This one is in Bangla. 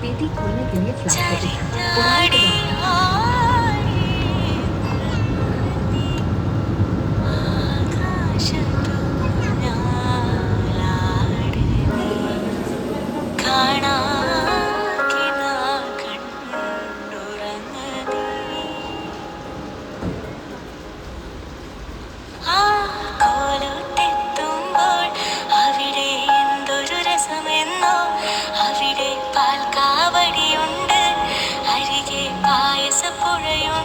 बेटी खोलने के लिए फ्लैट को ganhou.